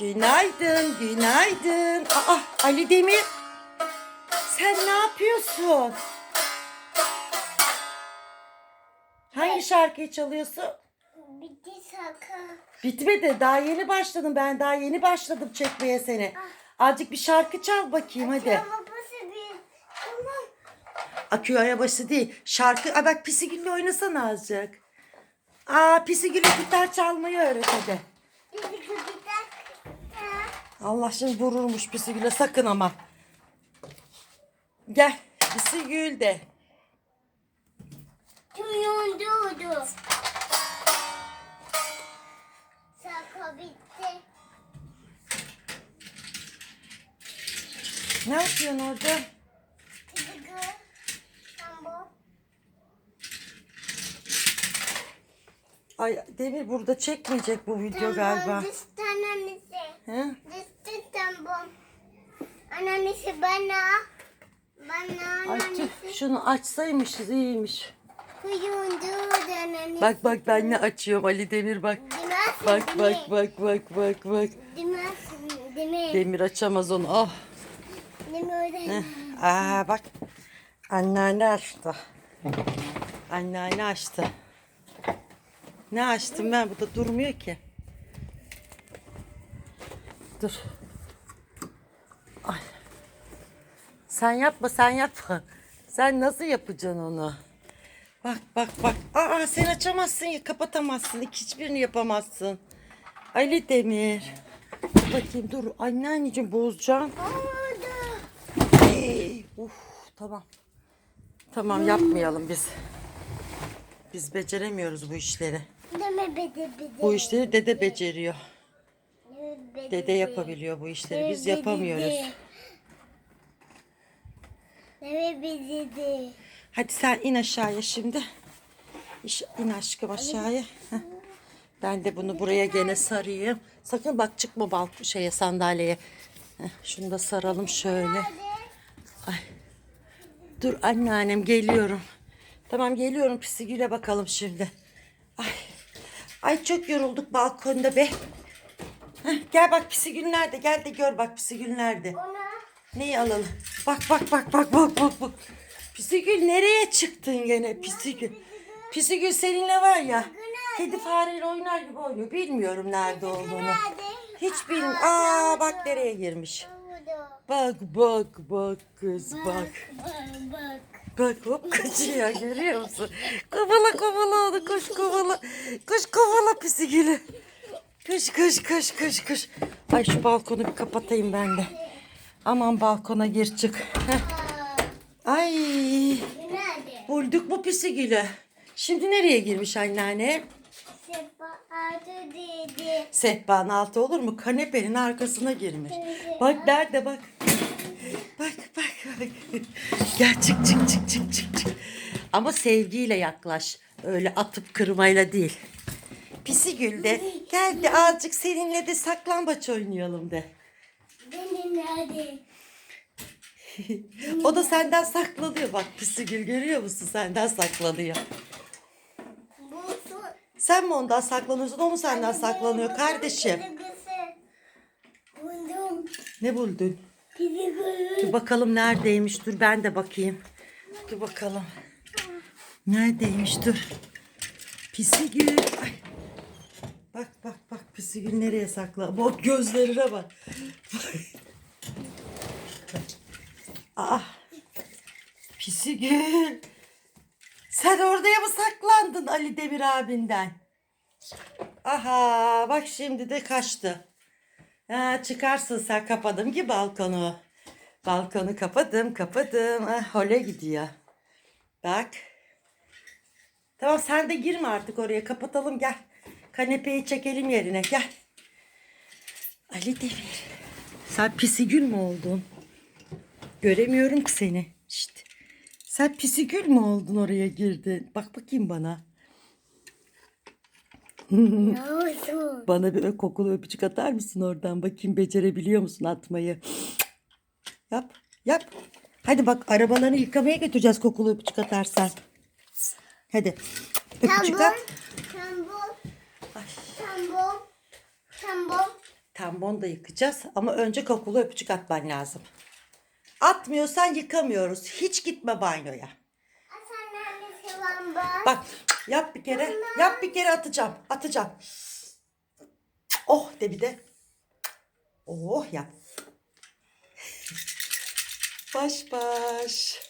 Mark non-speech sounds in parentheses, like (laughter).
Günaydın, günaydın. Aa, Ali Demir. Sen ne yapıyorsun? Hangi şarkıyı çalıyorsun? Bitti şaka. Bitmedi. Daha yeni başladım. Ben daha yeni başladım çekmeye seni. Azıcık bir şarkı çal bakayım hadi. Akü arabası değil. Şarkı. Aa bak Pisigül'le oynasana azıcık. Aa Pisigül'e gitar çalmayı öğret hadi. Gider. Allah şimdi vururmuş Pisigül'e sakın ama. Gel Pisigül de. Tuyun durdu. Şaka bitti. Ne yapıyorsun orada? Ay Demir burada çekmeyecek bu video galiba. He? Annemizi bana. Bana Ay tüh, şunu açsaymışız iyiymiş. Bak bak ben ne açıyorum Ali Demir bak. Demezsin, Bak bak mi? bak bak bak bak. Demezsin, mi? Demir açamaz onu. Ah. Mi öyle? Aa bak. Anneanne açtı. Anneanne açtı. Ne açtım ben? Bu da durmuyor ki. Dur. Ay. Sen yapma sen yapma. Sen nasıl yapacaksın onu? Bak bak bak. Aa sen açamazsın ya kapatamazsın. Hiçbirini yapamazsın. Ali Demir. Dur bakayım dur. Anneanneciğim bozacağım. Oldu. Ey, Uf, tamam. Tamam yapmayalım biz. Biz beceremiyoruz bu işleri. Deme bede bede. Bu işleri dede beceriyor. Dede yapabiliyor bu işleri. Biz yapamıyoruz. De. Hadi sen in aşağıya şimdi. İn aşkım aşağıya. Heh. Ben de bunu buraya gene sarayım. Sakın bak çıkma balk şeye sandalyeye. Heh, şunu da saralım şöyle. Ay. Dur anneannem geliyorum. Tamam geliyorum Pisigül'e bakalım şimdi. Ay. Ay çok yorulduk balkonda be. Heh, gel bak Pisigül nerede? Gel de gör bak Pisigül nerede? Ona Neyi alalım? Bak bak bak bak bak bak bak. Pisigül nereye çıktın gene Pisigül? Pisigül seninle var ya. Kedi fareyle oynar gibi oynuyor. Bilmiyorum nerede olduğunu. Hiç bilmiyorum. Aa bak nereye girmiş. Bak bak bak kız bak. Bak bak. Bak hop kaçıyor görüyor musun? Kovala kovala onu koş kovala. Koş kovala Pisigül'ü. Koş koş koş koş koş. Ay şu balkonu bir kapatayım ben de. Aman balkona gir çık. Heh. Ay Nerede? bulduk bu Pisigül'ü. Şimdi nereye girmiş anneanne? Sepa adı dedi. Sehpanın altı olur mu? Kanepenin arkasına girmiş. Bak nerede bak. Bak bak bak. Gel çık çık çık çık çık çık. Ama sevgiyle yaklaş. Öyle atıp kırmayla değil. Pisigül de gel de azıcık seninle de saklambaç oynayalım de. Beni nerede? (laughs) O da senden saklanıyor bak Pisigül görüyor musun? Senden saklanıyor. Sen mi ondan saklanıyorsun o mu senden saklanıyor kardeşim? Buldum. Ne buldun? Dur bakalım neredeymiş. Dur ben de bakayım. Dur bakalım. Neredeymiş dur. Pisigül. Ay. Bak bak bak Pisigül nereye sakla. Bak gözlerine bak. Aa. Pisigül. Sen oraya mı saklandın Ali Demir abinden? Aha bak şimdi de kaçtı. Ha, çıkarsın sen kapadım ki balkonu. Balkonu kapadım kapadım. Ah, hole gidiyor. Bak. Tamam sen de girme artık oraya kapatalım gel. Kanepeyi çekelim yerine gel. Ali Demir. Sen pisigül mü oldun? Göremiyorum ki seni. Şşt. Sen pisigül mü oldun oraya girdin? Bak bakayım bana. Bana bir kokulu öpücük atar mısın oradan? Bakayım becerebiliyor musun atmayı? Yap, yap. Hadi bak arabalarını yıkamaya götüreceğiz kokulu öpücük atarsan. Hadi. Öpücük Tambor. at. Ay, Tambor. Tambor. Tamponu da yıkayacağız ama önce kokulu öpücük atman lazım. Atmıyorsan yıkamıyoruz. Hiç gitme banyoya. Bak yap bir kere. Yap bir kere atacağım. Atacağım. Oh de bir de. Oh yap. Baş baş.